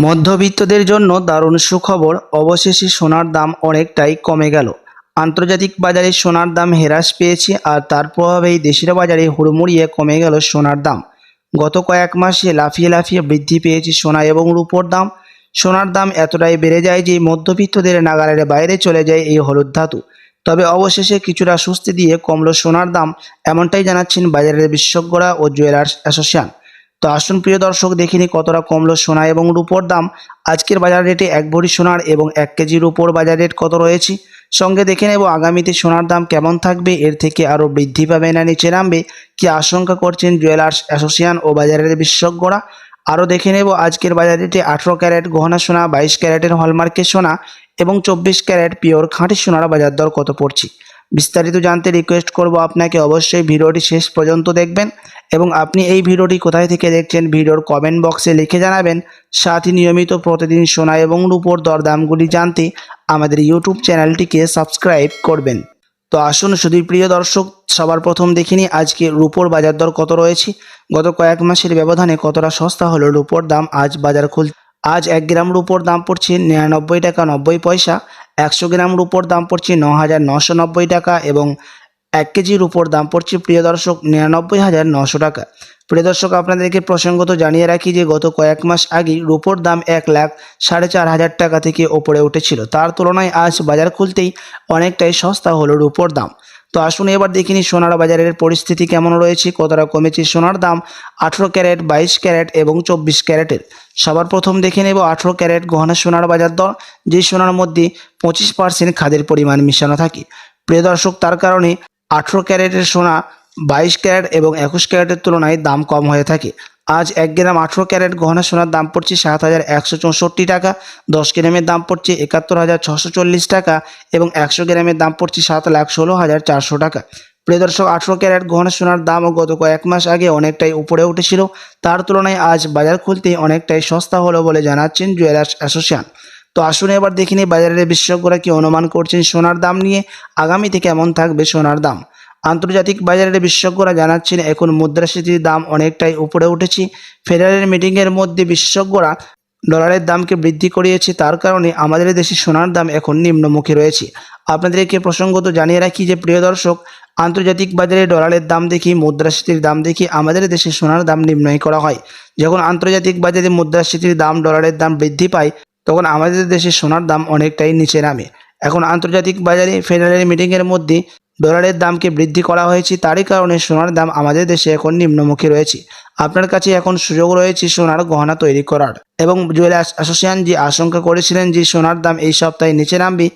মধ্যবিত্তদের জন্য দারুণ সুখবর, অবশেষে সোনার দাম অনেকটাই কমে গেল। আন্তর্জাতিক বাজারে সোনার দাম হ্রাস পেয়েছে আর তার প্রভাবেই দেশের বাজারে হুড়মুড়িয়ে কমে গেল সোনার দাম। গত কয়েক মাসে লাফিয়ে লাফিয়ে বৃদ্ধি পেয়েছে সোনা এবং রূপোর দাম। সোনার দাম এতটাই বেড়ে যায় যে মধ্যবিত্তদের নাগালের বাইরে চলে যায় এই হলুদ ধাতু। তবে অবশেষে কিছুটা স্বস্তি দিয়ে কমলো সোনার দাম, এমনটাই জানাচ্ছেন বাজারের বিশেষজ্ঞরা ও জুয়েলার্স অ্যাসোসিয়েশন। তো আসুন প্রিয় দর্শক দেখিনি কতটা কমলো সোনা এবং রূপোর দাম। আজকের বাজার রেটে এক ভরি সোনার এবং এক কেজি রূপোর বাজার রেট কত রয়েছে? সঙ্গে দেখে নেব আগামীতে সোনার দাম কেমন থাকবে, এর থেকে আরও বৃদ্ধি পাবে না নিচে নামবে, কি আশঙ্কা করছেন জুয়েলার্স অ্যাসোসিয়েশন ও বাজারের বিশেষজ্ঞরা? আরও দেখে নেব আজকের বাজার রেটে আঠেরো ক্যারেট গহনা সোনা, বাইশ ক্যারেটের হলমার্কের সোনা এবং চব্বিশ ক্যারেট পিওর খাঁটি সোনার বাজার দর কত পড়ছে? বিস্তারিত জানতে রিকোয়েস্ট করব আপনাকে, অবশ্যই ভিডিওটি শেষ পর্যন্ত দেখবেন এবং আপনি এই ভিডিওটি কোথায় থেকে দেখছেন ভিডিওর কমেন্ট বক্সে লিখে জানাবেন। সাথে নিয়মিত প্রতিদিন সোনা এবং রূপোর দরদামগুলি জানতে আমাদের ইউটিউব চ্যানেলটিকে সাবস্ক্রাইব করবেন। তো আসুন শুধু প্রিয় দর্শক, সবার প্রথম দেখিনি আজকে রূপোর বাজার দর কত রয়েছে। গত কয়েক মাসের ব্যবধানে কতটা সস্তা হলো রূপোর দাম? আজ বাজার খুল আজ এক গ্রাম রূপোর দাম পড়ছে নিরানব্বই টাকা নব্বই পয়সা। একশো গ্রাম রুপোর দাম পড়ছে ন হাজার নশো নব্বই টাকা এবং এক কেজির উপর দাম পড়ছে, প্রিয় দর্শক, নিরানব্বই হাজার নশো টাকা। প্রিয় দর্শক, আপনাদেরকে প্রসঙ্গত জানিয়ে রাখি যে গত কয়েক মাস আগেই রূপোর দাম এক লাখ সাড়ে চার হাজার টাকা থেকে ওপরে উঠেছিল। তার তুলনায় আজ বাজার খুলতেই অনেকটাই সস্তা হলো রূপোর দাম। তো আসুন এবার দেখিনি সোনার বাজারের পরিস্থিতি কেমন রয়েছে, কতটা কমেছে সোনার দাম? আঠেরো ক্যারেট, বাইশ ক্যারেট এবং চব্বিশ ক্যারেটের। সবার প্রথম দেখে নেব আঠেরো ক্যারেট গহনা সোনার বাজার দর, যে সোনার মধ্যে পঁচিশ পার্সেন্ট খাদের পরিমাণ মিশানো থাকে। প্রিয় দর্শক, তার কারণে আঠেরো ক্যারেটের সোনা বাইশ ক্যারেট এবং একুশ ক্যারেটের তুলনায় দাম কম হয়ে থাকে। আজ এক গ্রাম আঠেরো ক্যারেট গহনা সোনার দাম পড়ছে সাত হাজার একশো চৌষট্টি টাকা, দশ গ্রামের দাম পড়ছে একাত্তর হাজার ছশো চল্লিশ টাকা এবং একশো গ্রামের দাম পড়ছে সাত লাখ ষোলো হাজার চারশো টাকা। প্রিয় দর্শক, আঠেরো ক্যারেট গহনা সোনার দামও গত কয়েক মাস আগে অনেকটাই উপরে উঠেছিল। তার তুলনায় আজ বাজার খুলতেই অনেকটাই সস্তা হলো বলে জানাচ্ছেন জুয়েলার্স অ্যাসোসিয়েশন। তো আসুন এবার দেখিনি বাজারের বিশেষজ্ঞরা কি অনুমান করছেন সোনার দাম নিয়ে, আগামীতে কেমন থাকবে সোনার দাম? আন্তর্জাতিক বাজারের বিশেষজ্ঞরা জানাচ্ছেন, এখন মুদ্রাস্ফীতির দাম অনেকটাই উপরে উঠেছে। ফেডারেল মিটিংয়ের মধ্যে বিশেষজ্ঞরা ডলারের দামকে বৃদ্ধি করিয়েছে, তার কারণে আমাদের দেশে সোনার দাম এখন নিম্নমুখী রয়েছে। আপনাদেরকে প্রসঙ্গত জানিয়ে রাখি যে, প্রিয় দর্শক, আন্তর্জাতিক বাজারে ডলারের দাম দেখি, মুদ্রাস্ফীতির দাম দেখি আমাদের দেশে সোনার দাম নির্ণয় করা হয়। যখন আন্তর্জাতিক বাজারে মুদ্রাস্ফীতির দাম, ডলারের দাম বৃদ্ধি পায়, তখন আমাদের দেশে সোনার দাম অনেকটাই নিচে নামে। এখন আন্তর্জাতিক বাজারে ফেডারেল মিটিংয়ের মধ্যে ডলারের দামকে বৃদ্ধি করা হয়েছে, তারই কারণে সোনার দাম আমাদের দেশে এখন নিম্নমুখী রয়েছে। আপনার কাছে এখন সুযোগ রয়েছে সোনার গহনা তৈরি করার। এবং জুয়েলার্স অ্যাসোসিয়েশন যে আশঙ্কা করেছিলেন যে সোনার দাম এই সপ্তাহে নিচে নামবে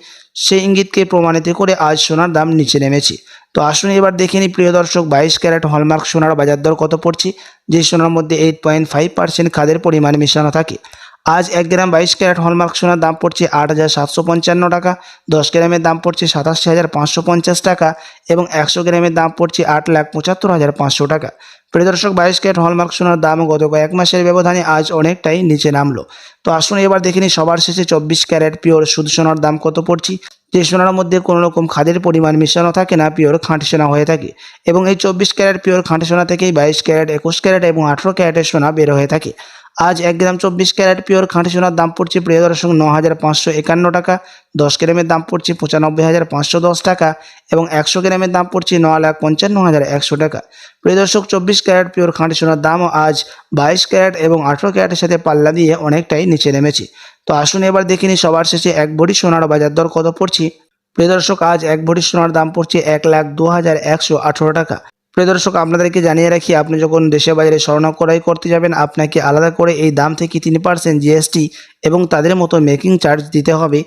সেই ইঙ্গিতকে প্রমাণিত করে আজ সোনার দাম নিচে নেমেছে। তো আসুন এবার দেখে নিই, প্রিয় দর্শক, বাইশ ক্যারেট হলমার্ক সোনার বাজার দর কত পড়ছে? যে সোনার মধ্যে এইট পয়েন্ট ফাইভ পার্সেন্ট খাদের পরিমাণ মেশানো থাকে। আজ এক গ্রাম বাইশ ক্যারেট হলমার্ক সোনার দাম পড়ছে আট হাজার সাতশো পঞ্চান্ন টাকা, দশ গ্রামের দাম পড়ছে সাতাশি হাজার পাঁচশো পঞ্চাশ টাকা এবং একশো গ্রামের দাম পড়ছে আট লাখ পঁচাত্তর হাজার পাঁচশো টাকা। প্রিয়দর্শক বাইশ ক্যারেট হলমার্ক সোনার দাম গত কয়েক মাসের ব্যবধানে আজ অনেকটাই নিচে নামলো। তো আসুন এবার দেখে নিই সবার শেষে চব্বিশ ক্যারেট পিওর শুধু সোনার দাম কত পড়ছে। যে সোনার মধ্যে কোনো রকম খাদের পরিমাণ মিশানো থাকে না, পিওর খাঁটি সোনা হয়ে থাকে এবং এই চব্বিশ ক্যারেট পিওর খাঁটি সোনা থেকেই বাইশ ক্যারেট, একুশ ক্যারেট এবং আঠেরো ক্যারেটের সোনা বের হয়ে থাকে। আজ এক গ্রাম চব্বিশ ক্যারেট পিওর খাঁটি সোনার দাম পড়ছে প্রিয় দর্শক ন হাজার পাঁচশো একান্ন টাকা। দশ গ্রামের দাম পড়ছে পঁচানব্বই হাজার পাঁচশো দশ টাকা এবং একশো গ্রামের দাম পড়ছে ন লাখ পঞ্চান্ন হাজার একশো টাকা। প্রিয় দর্শক, চব্বিশ ক্যারেট পিওর খাঁটি সোনার দামও আজ বাইশ ক্যারেট এবং আঠেরো ক্যারেটের সাথে পাল্লা দিয়ে অনেকটাই নিচে নেমেছে। তো আসুন এবার দেখিনি সবার শেষে এক ভরি সোনার বাজার দর কত পড়ছে। প্রিয় দর্শক, আজ এক ভরি সোনার দাম পড়ছে এক লাখ দু হাজার একশো আঠেরো টাকা। প্রিয় দর্শক, আপনাদেরকে জানিয়ে রাখি, আপনি যখন দেশে বাজারে স্বর্ণ ক্রয় করতে যাবেন, আপনাকে আলাদা করে এই দাম থেকে তিন পার্সেন্ট জিএসটি এবং তাদের মতো মেকিং চার্জ দিতে হবে।